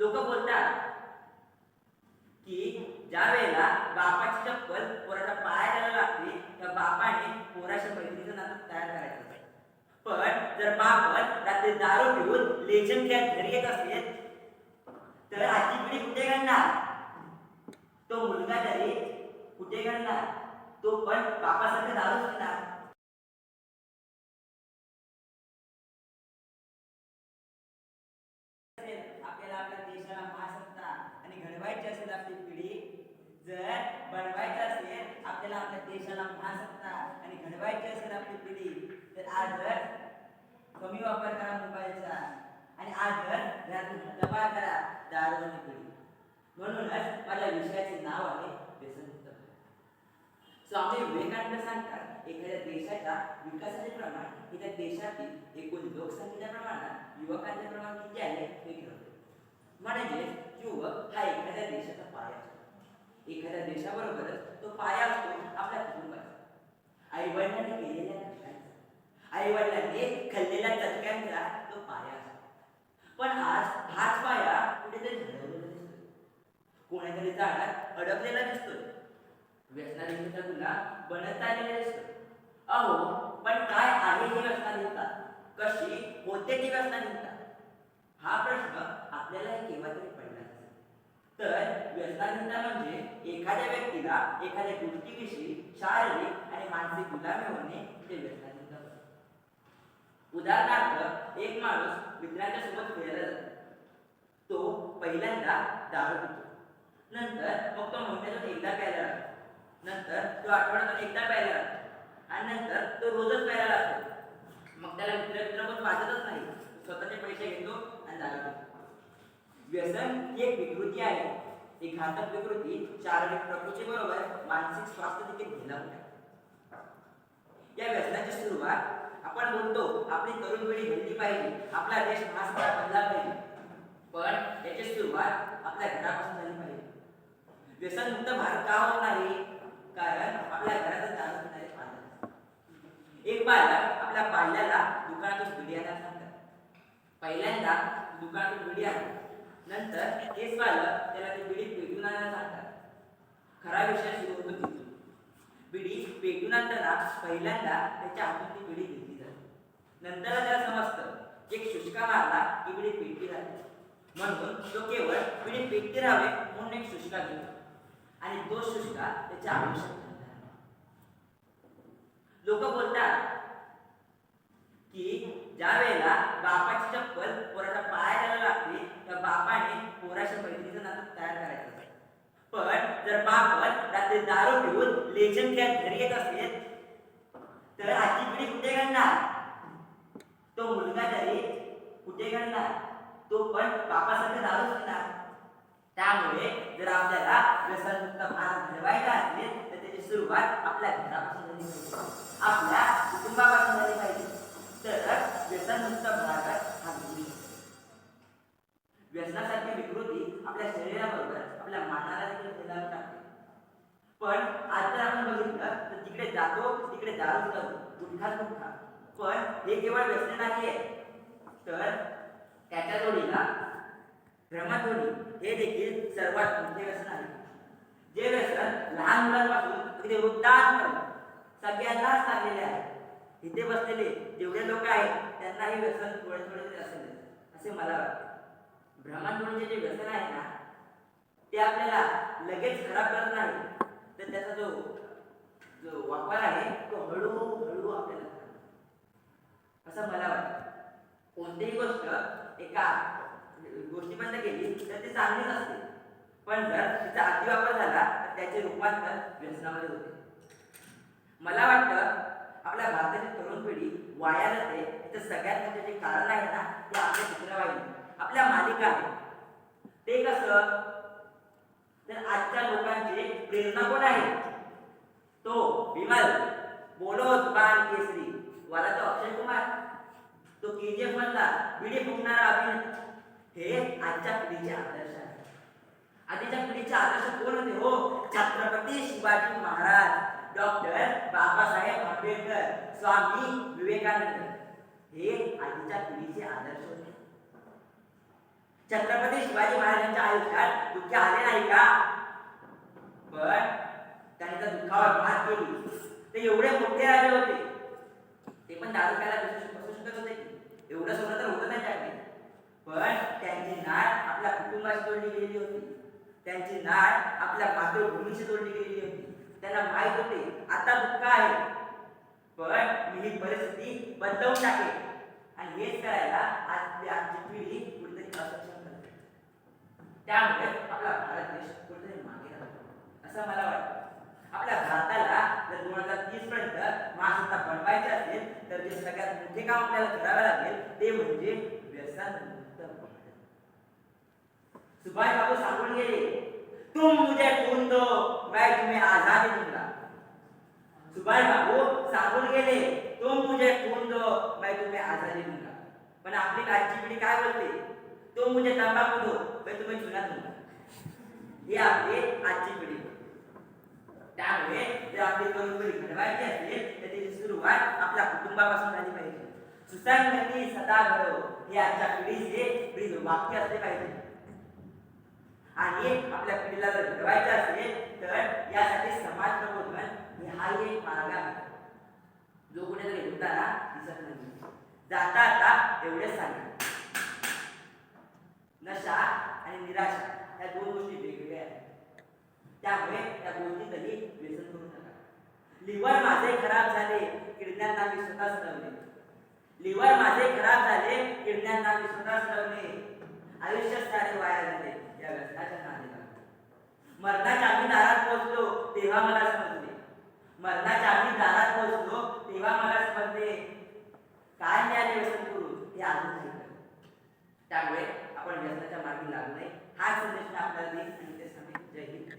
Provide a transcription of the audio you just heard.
लोक बोलतात की ज्या वेळेला बापाची चप्पल पोराच्या पायाला लागते त्या बापाने पोराच्या मैत्रीचं नातं तयार करायचं पण जर बापन रात्री दारू पिऊन लेजन खेळत घरी येत असेल तर आजची पिढी कुठे घडणार? तो मुलगा तरी कुठे घडणार तो पण बापासारखं दारू पिणार असेल, आपल्याला आपल्या देशाला महासत्ता आणि घडवायची असेल आपली पिढी. जर बनवायचं असेल आपल्याला आपल्या देशाला महासत्ता आणि घडवायची असेल आपली पिढी तर आज जर कमी वापर करा मोबाईलचा आणि आज जर घरातून दबा करा दारूबंदी पिढी म्हणूनच माझ्या विषयाचे नाव आहे व्यसनमुक्त स्वामी विवेकानंद सांगतात एखाद्या देशाच्या विकासाचे प्रमाण हे त्या देशातील एकूण लोकसंख्येच्या प्रमाणात युवकांचे प्रमाण किती आहे हे ठरवते. म्हणजे युवक हा एखाद्या देशाचा पाया असतो. एखाद्या देशाबरोबरच तो पाया असतो आपल्या कुटुंबाचा आई वडिलांनी केलेल्या कष्टांचा आई वडिलांनी खाल्लेल्या चटक्यांचा तो पाया असतो. पण आज हाच पाया कुठेतरी हरवलेला दिसतो कोणातरी झाडात अडकलेला दिसतोय. व्यसनाधीनता गुन्हा बनत आलेला दिसतो अहो पण काय आहे ही व्यसनाधीनता कशी होते ती व्यसनाधीनता हा प्रश्न आपल्याला केव्हा तरी तर व्यसनाधीनता म्हणजे एखाद्या व्यक्तीला एखाद्या गोष्टीविषयी शारीरिक आणि मानसिक गुलामी होणे ते व्यसनाधीनता उदाहरणार्थ एक माणूस मित्रांच्या सोबत फिरायला जातो तो पहिल्यांदा दारू पितो. नंतर मग तो महिन्यातून एकदा प्यायला लागतो. नंतर तो आठवड्यातून एकदा प्यायला लागतो. आणि नंतर तो रोजच प्यायला लागतो. मग त्याला मित्र मित्र पण वाजतच नाही. स्वतःचे पैसे घेतो आणि दारू पितो. व्यसन ही एक विकृती आहे. ही घातक विकृती शारीरिक प्रकृती बरोबर मानसिक स्वास्थ्य देखील घेणार या व्यसनाची सुरुवात आपण म्हणतो आपली तरुण पिढी घडली पाहिजे. आपला देश महासत्ता बनला पाहिजे. पण याची सुरुवात आपल्या घरापासून झाली पाहिजे. व्यसनमुक्त भारत का होत नाही? कारण आपल्या घरातच दारू पिणारे पालक. एक बालक आपल्या पाल्याला दुकानातून बिडी आणायला सांगतात पहिल्यांदा दुकानातून बिडी आहे नंतर तेच बालक त्याला ते बिडी पेटून आणायला सांगतात. खरा विषय सुरू होतो तिथून. बिडी पेटून आणताना पहिल्यांदा त्याच्या हातून ती बिडी घेतली जाते. नंतर त्याला समजतं एक शुष्का मारला की बिडी पेटली जाते. म्हणून तो केवळ बिडी पेटती राहावे म्हणून एक शुष्का घेतो. आणि तो शुष्का त्याच्या आयुष्यात लोक बोलतात की ज्या वेळेला बापाची चप्पल पोराच्या द्यायला लागते त्या बापा पोराच्या नातं तयार करायचं पण जर बापन रात्री दारू पिऊन लेजन खेळत घरी येत असेल तर आजची पिढी कुठे घडणार? तो मुलगा तरी कुठे घडणार? तो पण बापासारखं दारू पिणार. त्यामुळे जर आपल्याला व्यसनमुक्त भारत घडवायचा असेल तर त्याची सुरुवात आपल्या घरापासून झाली पाहिजे. आपल्या कुटुंबापासून झाली पाहिजे. तर व्यसनमुक्त भारत हा घडू शकतो. व्यसनासारखी विकृती आपल्या शरीराबरोबर आपल्या मनाला देखील फैलावून टाकते पण आज जर आपण बघितलं तर जिकडे जातो तिकडे दारू जातो गुटखा गुटखा. पण हे केवळ व्यसन नाही आहे तर त्याच्या जोडीला भ्रमध्वनी हे देखील सर्वात मोठे व्यसन आहे. जे व्यसन लहान मुलांपासून अगदी वृद्धांपर्यंत सगळ्यांनाच लागलेले आहे. इथे बसलेले जेवढे लोक आहेत त्यांना हे व्यसन थोडे थोडे असेल. असे मला वाटते. भ्रमध्वनीचे जे व्यसन आहे ना ते आपल्याला लगेच खराब करत नाही. तर त्याचा जो जो वापर आहे तो हळूहळू आपल्याला असं मला वाटतं. कोणतीही गोष्ट एका गोष्टी बंद केली तर ती चांगलीच असते. पण जर तिचा अतिवापर झाला तर त्याचे रूपांतर व्यसनामध्ये होते. मला वाटतं आपल्या भारताची तरुण पिढी वाया जाते तर सगळ्यात मोठे जे कारण आहे ना ते आपल्या चित्रवाहिनी. आपल्या मालिका आहे. ते कसं तर आजच्या लोकांचे प्रेरणा कोण आहे? विमल बोलो जुबान केसरी. वाला तो अक्षय कुमार. तो के जी एफ मधला बिडी फुंकणारा अभिनेता हे आजच्या पिढीचे आदर्श आहे. आधीच्या पिढीचे आदर्श कोण होते? हो छत्रपती शिवाजी महाराज. डॉक्टर बाबासाहेब आंबेडकर स्वामी विवेकानंद. हे आधीच्या पिढीचे आदर्श होते. छत्रपती शिवाजी महाराजांच्या आयुष्यात दुःख आले नाही का? पण त्यांच्या दुःखावर मात केली. ते एवढे मोठे राहिले होते. ते पण दारू प्यायला बसू शकत होते. की. एवढं सोनं तर होतं त्यांच्याकडे पण त्यांची नाळ आपल्या कुटुंबाशी जोडली गेलेली होती. त्यांची नाळ आपल्या मातृभूमीशी जोडली गेलेली होती. त्यांना माहीत होते आता दुःख आहे. पण मी ही परिस्थिती बदलवून टाकेल आणि हेच करायला आज आजची पिढी कुठेतरी असक्षम करते. त्यामुळे आपला भारत देश कुठेतरी मागे राहतो. असं मला वाटतं आपल्या भारताला जर दोन हजार तीस पर्यंत महासत्ता बनवायची असेल तर जे सगळ्यात मोठे काम आपल्याला करावे लागेल ते म्हणजे व्यसन सुभाष बाबू सांगून गेले तुम मुझे खून दो मैं तुम्हें आजादी दूंगा. सुभाष बाबू सांगून गेले तुम मुझे खून दो मैं तुम्हें आजादी दूंगा. पण आपली आजची पिढी काय बोलते? तुम मुझे तंबाखू दो मैं तुम्हें चुना दूंगा. हे आपली आजची पिढी त्यामुळे जर आपली तरुण घडवायची असेल तर त्याची सुरुवात आपल्या कुटुंबापासून झाली पाहिजे. सुसंगती म्हणजे सदा घडव. हे आजच्या पिढीचे पिढी वाक्य असले पाहिजे. आणि आपल्या पिढीला जर घडवायचं असेल तर यासाठी समाज प्रबोधन हे हा एक मार्ग आहे. जो कुठेतरी होताना दिसत नाही. जाता आता एवढेच सांगेल नशा आणि निराशा या दोन गोष्टी त्यामुळे त्या गोष्टी गोष्टीतही व्यसन करू नका. लिव्हर माझे खराब झाले किडण्यांना मी स्वतः सडवले लिव्हर माझे खराब झाले किडण्यांना मी स्वतः सडवले आयुष्य सारे वाया झाले या व्यसनाच्या नादी मरणाच्या आम्ही दारात पोहोचलो तेव्हा मला समजले. मरणाच्या आम्ही दारात पोहोचलो तेव्हा मला समजले. काय मिळाले व्यसन करून हे अजून नाही. त्यामुळे आपण व्यसनाच्या मागे लागू नये. हा संदेश मी आपल्याला देईन आणि ते सांगेन जय हिंद.